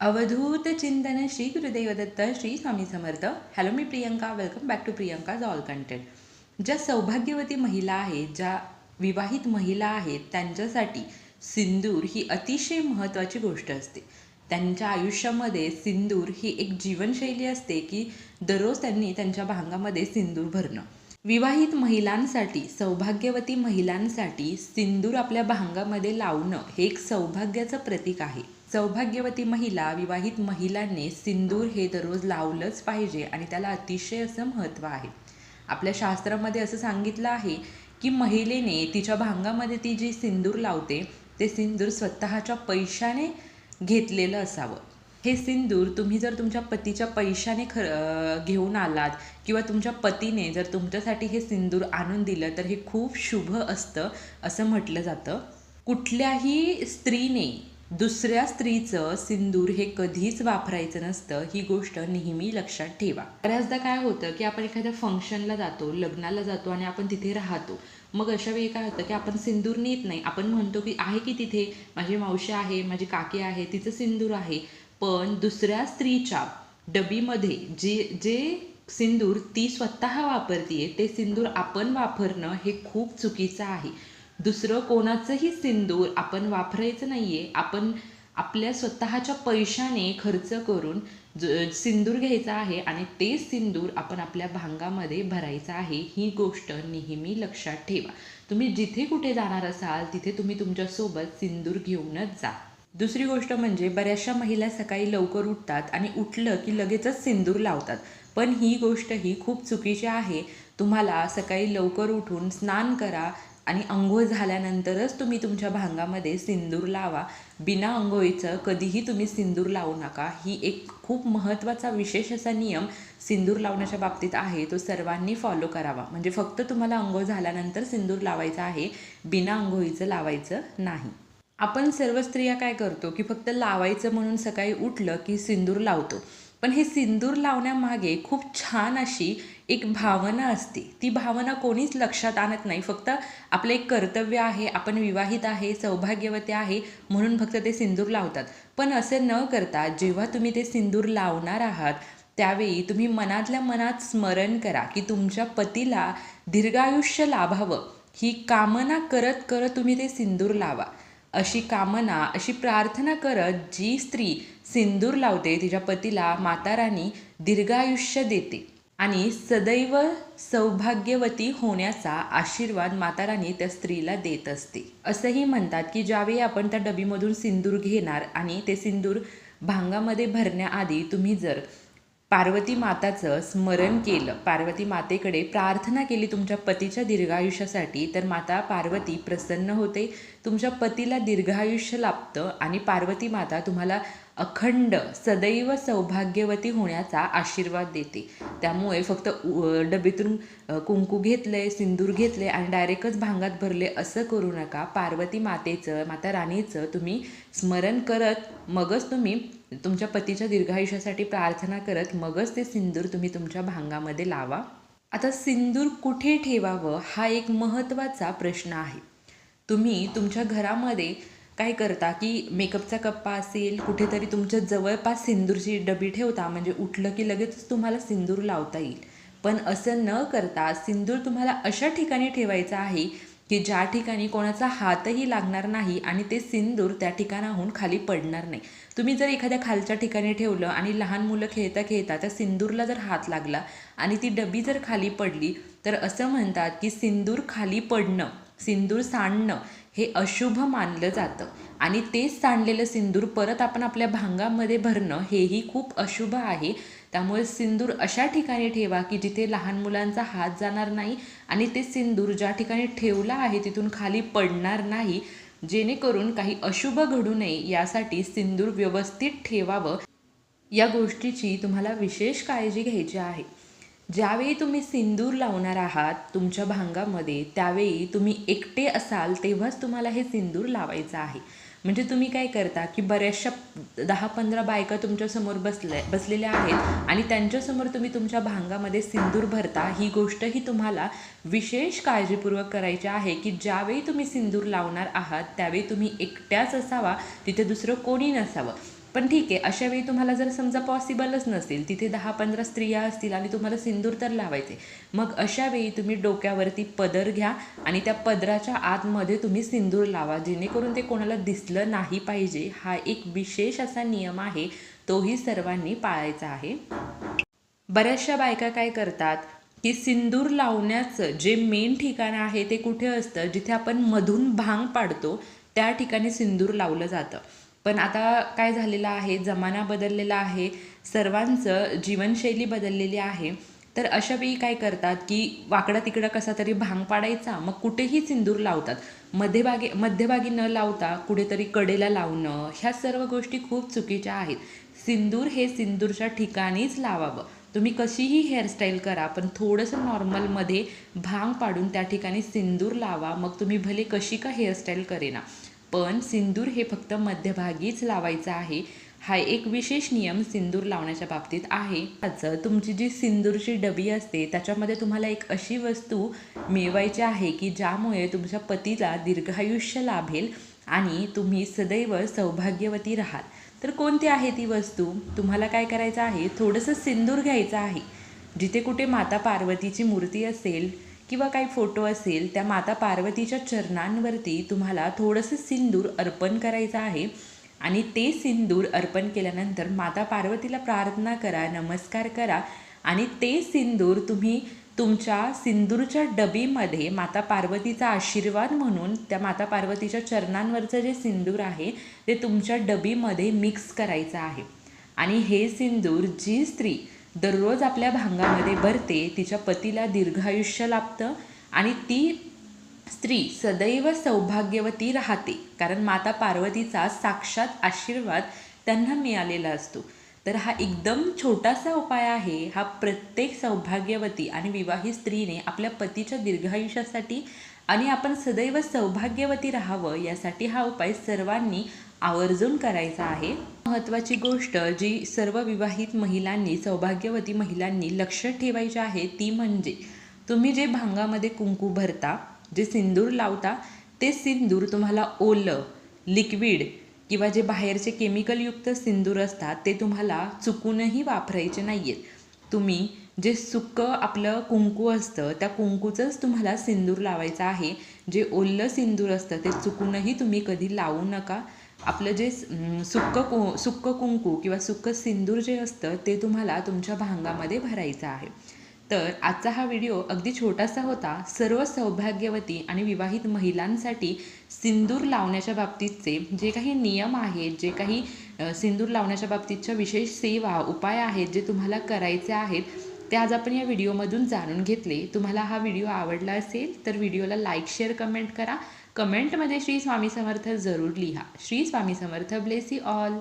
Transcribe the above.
अवधूत चिंतन Shri Gurudevdatta Shri Swami Samarth. Hello me Priyanka. Welcome back to Priyanka's all content ज्या सौभाग्यवती महिला आहेत ज्या विवाहित महिला आहेत त्यांच्यासाठी सिंदूर ही अतिशय महत्त्वाची गोष्ट असते. त्यांच्या आयुष्यामध्ये सिंदूर ही एक जीवनशैली असते की दररोज त्यांनी त्यांच्या भांगामध्ये सिंदूर भरणं. विवाहित महिलांसाठी सौभाग्यवती महिलांसाठी सिंदूर आपल्या भांगामध्ये लावणं हे एक सौभाग्याचं प्रतीक आहे. सौभाग्यवती महिला विवाहित महिलांनी सिंदूर हे दररोज लावलंच पाहिजे आणि त्याला अतिशय असं महत्त्व आहे. आपल्या शास्त्रामध्ये असं सांगितलं आहे की महिलेने तिच्या भांगामध्ये ती जी सिंदूर लावते ते सिंदूर स्वतःच्या पैशाने घेतलेलं असावं. हे सिंदूर तुम्ही जर तुमच्या पतीच्या पैशाने ख घेऊन आलात किंवा तुमच्या पतीने जर तुमच्यासाठी हे सिंदूर आणून दिलं तर हे खूप शुभ असतं असं म्हटलं जातं. कुठल्याही स्त्रीने दुसऱ्या स्त्रीचं सिंदूर हे कधीच वापरायचं नसतं ही गोष्ट नेहमी लक्षात ठेवा. बऱ्याचदा काय होतं की आपण एखाद्या फंक्शनला जातो लग्नाला जातो आणि आपण तिथे राहतो. मग अशा वेळी काय होतं की आपण सिंदूर नेत नाही. आपण म्हणतो की आहे की तिथे माझी मावशी आहे माझी काकी आहे तिचं सिंदूर आहे. पण दुसऱ्या स्त्रीच्या डबीमध्ये जे जे सिंदूर ती स्वतः वापरतीये ते सिंदूर आपण वापरणं हे खूप चुकीचं आहे. दुसरं कोणाचंही सिंदूर आपण वापरायचं नाही आहे आपण आपल्या स्वतःच्या पैशाने खर्च करून ज- सिंदूर घ्यायचा आहे आणि ते सिंदूर आपण आपल्या भांगामध्ये भरायचं आहे ही गोष्ट नेहमी लक्षात ठेवा. तुम्ही जिथे कुठे जाणार असाल तिथे तुम्ही तुमच्यासोबत सिंदूर घेऊनच जा. दुसरी गोष्ट म्हणजे बऱ्याचशा महिला सकाळी लवकर उठतात आणि उठलं की लगेचच सिंदूर लावतात. पण ही गोष्ट ही खूप चुकीची आहे. तुम्हाला सकाळी लवकर उठून स्नान करा आणि अंघोळ झाल्यानंतरच तुम्ही तुमच्या भांगामध्ये सिंदूर लावा. बिना अंघोळीचं कधीही तुम्ही सिंदूर लावू नका. ही एक खूप महत्त्वाचा विशेष असा नियम सिंदूर लावण्याच्या बाबतीत आहे. तो सर्वांनी फॉलो करावा. म्हणजे फक्त तुम्हाला अंघोळ झाल्यानंतर सिंदूर लावायचा आहे. बिना अंघोळीचं लावायचं नाही. आपण सर्व स्त्रिया काय करतो की फक्त लावायचं म्हणून सकाळी उठलं की सिंदूर लावतो. पण हे सिंदूर लावण्यामागे खूप छान अशी एक भावना असते. ती भावना कोणीच लक्षात आणत नाही. फक्त आपलं एक कर्तव्य आहे आपण विवाहित आहे सौभाग्यवती आहे म्हणून फक्त ते सिंदूर लावतात. पण असं न करता जेव्हा तुम्ही ते सिंदूर लावणार आहात त्यावेळी तुम्ही मनातल्या मनात स्मरण करा की तुमच्या पतीला दीर्घायुष्य लाभावं. ही कामना करत करत तुम्ही ते सिंदूर लावा. अशी कामना अशी प्रार्थना करत जी स्त्री सिंदूर लावते तिच्या पतीला माता राणी दीर्घायुष्य देते आणि सदैव सौभाग्यवती होण्याचा आशीर्वाद माता राणी त्या स्त्रीला देत असते. असंही म्हणतात की ज्यावेळी आपण त्या डबीमधून सिंदूर घेणार आणि ते सिंदूर भांगामध्ये भरण्याआधी तुम्ही जर पार्वती माताचं स्मरण केलं. पार्वती मातेकडे प्रार्थना केली तुमच्या पतीच्या दीर्घायुष्यासाठी. तर माता पार्वती प्रसन्न होते. तुमच्या पतीला दीर्घायुष्य लाभतं आणि पार्वती माता तुम्हाला अखंड सदैव सौभाग्यवती होण्याचा आशीर्वाद देते. त्यामुळे फक्त उ- डबीतून कुंकू घेतले सिंदूर घेतले आणि डायरेक्टच भांगात भरले असं करू नका. पार्वती मातेचं माता राणीचं तुम्ही स्मरण करत मगच तुम्ही तुमच्या पतीच्या दीर्घायुष्यासाठी प्रार्थना करत मगच ते सिंदूर तुम्ही तुमच्या भांगामध्ये लावा. आता सिंदूर कुठे ठेवावं हा एक महत्त्वाचा प्रश्न आहे. तुम्ही तुमच्या घरामध्ये काय करता की मेकअपचा कप्पा असेल कुठेतरी तुमच्या जवळपास सिंदूरची डबी ठेवता म्हणजे उठलं की लगेचच तुम्हाला सिंदूर लावता येईल. पण असं न करता सिंदूर तुम्हाला अशा ठिकाणी ठेवायचं आहे की ज्या ठिकाणी कोणाचा हातही लागणार नाही आणि ते सिंदूर त्या ठिकाणाहून खाली पडणार नाही. तुम्ही जर एखाद्या खालच्या ठिकाणी ठेवलं आणि लहान मुलं खेळता खेळता त्या सिंदूरला जर हात लागला आणि ती डबी जर खाली पडली तर असं म्हणतात की सिंदूर खाली पडणं सिंदूर सांडणं हे अशुभ मानलं जातं. आणि तेच सांडलेलं सिंदूर परत आपण आपल्या भांगामध्ये भरणं हेही खूप अशुभ आहे. त्यामुळे सिंदूर अशा ठिकाणी ठेवा की जिथे लहान मुलांचा हात जाणार नाही आणि ते सिंदूर ज्या ठिकाणी ठेवला आहे तिथून खाली पडणार नाही जेणेकरून काही अशुभ घडू नये यासाठी सिंदूर व्यवस्थित ठेवावं. या गोष्टीची तुम्हाला विशेष काळजी घ्यायची आहे. ज्यावेळी तुम्ही सिंदूर लावणार आहात तुमच्या भांगामध्ये त्यावेळी तुम्ही एकटे असाल तेव्हाच तुम्हाला हे सिंदूर लावायचं आहे. म्हणजे तुम्ही काय करता की बऱ्याचशा दहा पंधरा बायका तुमच्यासमोर बसल्या बसलेल्या आहेत आणि त्यांच्यासमोर तुम्ही तुमच्या भांगामध्ये सिंदूर भरता. ही गोष्ट ही तुम्हाला विशेष काळजीपूर्वक करायची आहे की ज्यावेळी तुम्ही सिंदूर लावणार आहात त्यावेळी तुम्ही एकट्याच असावा तिथे दुसरं कोणी नसावं. पण ठीक आहे अशा वेळी तुम्हाला जर समजा पॉसिबलच नसेल तिथे दहा पंधरा स्त्रिया असतील आणि तुम्हाला सिंदूर तर लावायचे. मग अशा वेळी तुम्ही डोक्यावरती पदर घ्या आणि त्या पदराच्या आतमध्ये तुम्ही सिंदूर लावा जेणेकरून ते कोणाला दिसलं नाही पाहिजे. हा एक विशेष असा नियम आहे तोही सर्वांनी पाळायचा आहे. बऱ्याचशा बायका काय करतात की सिंदूर लावण्याचं जे मेन ठिकाण आहे ते कुठे असतं जिथे आपण मधून भांग पाडतो त्या ठिकाणी सिंदूर लावलं जातं. पण आता काय झालेलं आहे? जमाना बदललेला आहे. सर्वांचं जीवनशैली बदललेली आहे. तर अशा वेळी काय करतात की वाकडा तिकडं कसा तरी भांग पाडायचा मग कुठेही सिंदूर लावतात. मध्यभागी मध्यभागी न लावता कुठेतरी कडेला लावणं ह्या सर्व गोष्टी खूप चुकीच्या आहेत. सिंदूर हे सिंदूरच्या ठिकाणीच लावावं. तुम्ही कशीही हेअरस्टाईल करा पण थोडंसं नॉर्मलमध्ये भांग पाडून त्या ठिकाणी सिंदूर लावा. मग तुम्ही भले कशी का हेअरस्टाईल करेना. पण सिंदूर हे फक्त मध्यभागीच लावायचं आहे. हा एक विशेष नियम सिंदूर लावण्याच्या बाबतीत आहे. त्याचं तुमची जी सिंदूरची डबी असते त्याच्यामध्ये तुम्हाला एक अशी वस्तू मिळवायची आहे की ज्यामुळे तुमच्या पतीला दीर्घायुष्य लाभेल आणि तुम्ही सदैव सौभाग्यवती राहाल. तर कोणती आहे ती वस्तू? तुम्हाला काय करायचं आहे? थोडंसं सिंदूर घ्यायचं आहे. जिथे कुठे माता पार्वतीची मूर्ती असेल किंवा काही फोटो असेल त्या माता पार्वतीच्या चरणांवरती तुम्हाला थोडंसं सिंदूर अर्पण करायचं आहे. आणि ते सिंदूर अर्पण केल्यानंतर माता पार्वतीला प्रार्थना करा नमस्कार करा. आणि ते सिंदूर तुम्ही तुमच्या सिंदूरच्या डबीमध्ये माता पार्वतीचा आशीर्वाद म्हणून त्या माता पार्वतीच्या चरणांवरचं जे सिंदूर आहे ते तुमच्या डबीमध्ये मिक्स करायचं आहे. आणि हे सिंदूर जी स्त्री दररोज आपल्या भांगामध्ये भरते तिच्या पतीला दीर्घायुष्य लाभतं आणि ती स्त्री सदैव सौभाग्यवती राहते. कारण माता पार्वतीचा साक्षात आशीर्वाद त्यांना मिळालेला असतो. तर हा एकदम छोटासा उपाय आहे हा प्रत्येक सौभाग्यवती आणि विवाहित स्त्रीने आपल्या पतीच्या दीर्घायुष्यासाठी आणि आपण सदैव सौभाग्यवती राहावं यासाठी हा उपाय सर्वांनी आवर्जून करायचा आहे. महत्त्वाची गोष्ट जी सर्व विवाहित महिलांनी सौभाग्यवती महिलांनी लक्षात ठेवायची आहे ती म्हणजे तुम्ही जे भांगामध्ये कुंकू भरता जे सिंदूर लावता ते सिंदूर तुम्हाला ओलं लिक्विड किंवा जे बाहेरचे केमिकलयुक्त सिंदूर असतात ते तुम्हाला चुकूनही वापरायचे नाही आहेत तुम्ही जे सुकं आपलं कुंकू असतं त्या कुंकूचंच तुम्हाला सिंदूर लावायचं आहे. जे ओलं सिंदूर असतं ते चुकूनही तुम्ही कधी लावू नका. आपलं जे सुक्कं कु सुक्कं कुंकू किंवा सुक्कं सिंदूर जे असतं ते तुम्हाला तुमच्या भांगामध्ये भरायचं आहे. तर आजचा हा व्हिडिओ अगदी छोटासा होता. सर्व सौभाग्यवती आणि विवाहित महिलांसाठी सिंदूर लावण्याच्या बाबतीतचे जे काही नियम आहेत जे काही सिंदूर लावण्याच्या बाबतीतच्या विशेष सेवा उपाय आहेत जे तुम्हाला करायचे आहेत ते आज आपण या व्हिडिओमधून जाणून घेतले. तुम्हाला हा व्हिडिओ आवडला असेल तर व्हिडिओला लाईक शेअर कमेंट करा. कमेंटमध्ये श्री स्वामी समर्थ जरूर लिहा. Shri Swami Samarth bless all